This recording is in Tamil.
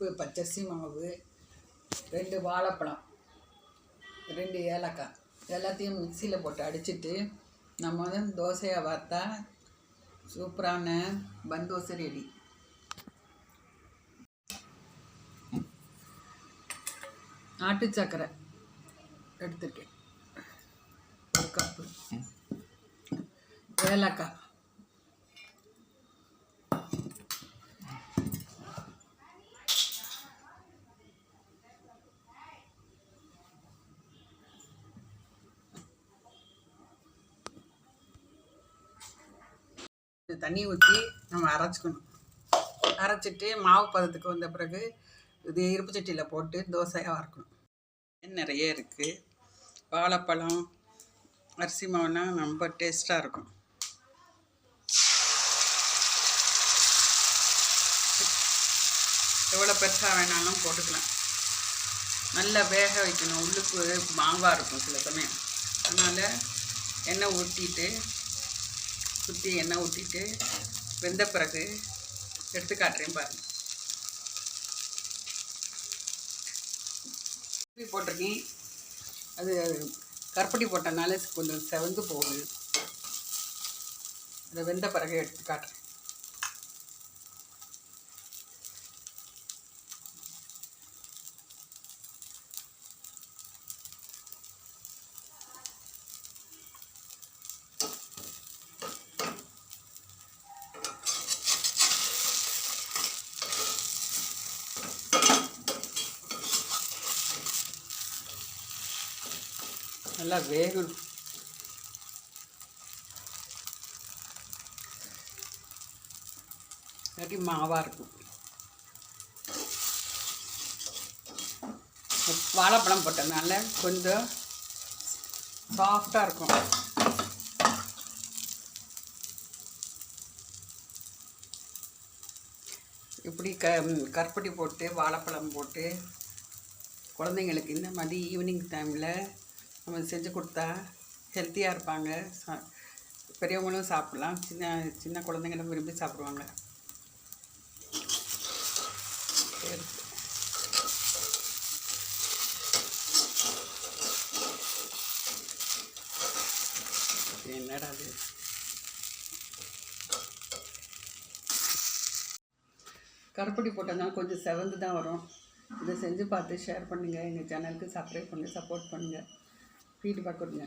பருப்பு பச்சரிசி மாவு ரெண்டு வாழைப்பழம் ரெண்டு ஏலக்காய். எல்லாத்தையும் மிக்சியில் போட்டு அடிச்சிட்டு நம்ம வந்து தோசையை வார்த்தா சூப்பரான பன் தோசை ரெடி. நாட்டு சர்க்கரை எடுத்துருக்கேன். ஒரு கப்பு. ஏலக்காய். தண்ணி ஊற்றி நம்ம அரைச்சிக்கணும். அரைச்சிட்டு மாவு பதத்துக்கு வந்த பிறகு இது இருப்பு சட்டியில் போட்டு தோசையாக வறுக்கணும். நிறைய இருக்குது வாழைப்பழம் அரிசி மாவுலாம் ரொம்ப டேஸ்ட்டாக இருக்கும். எவ்வளோ பெருசாக வேணாலும் போட்டுக்கலாம். நல்லா வேக வைக்கணும். உள்ளுக்கு மாவாக இருக்கும் சில சமயம். அதனால் எண்ணெய் ஊற்றிட்டு சுற்றி எண்ணெய் ஊற்றிட்டு வெந்த பிறகு எடுத்து காட்டுறேன் பாருங்கள் உப்பி போட்டிருக்கேன். அது கருப்பட்டி போட்டனால கொஞ்சம் செவந்து போகுது. அதை வெந்த பிறகு எடுத்து காட்டுறேன். நல்லா வேகணும். இல்லாட்டி மாவாக இருக்கும். வாழைப்பழம் போட்டதுனால கொஞ்சம் சாஃப்டாக இருக்கும். இப்படி க கருப்பட்டி போட்டு வாழைப்பழம் போட்டு குழந்தைங்களுக்கு இந்த மாதிரி ஈவினிங் டைமில் நம்ம செஞ்சு கொடுத்தா ஹெல்த்தியாக இருப்பாங்க. சா பெரியவங்களும் சாப்பிட்லாம். சின்ன சின்ன குழந்தைங்களும் விரும்பி சாப்பிடுவாங்க. என்னடா அது கருப்பட்டி போட்டதுனால கொஞ்சம் செவந்து தான் வரும். இதை செஞ்சு பார்த்து ஷேர் பண்ணுங்கள் எங்கள் சேனலுக்கு சப்ஸ்கிரைப் பண்ணுங்கள் சப்போர்ட் பண்ணுங்கள் ஃபீட்பேக் கொடுங்க.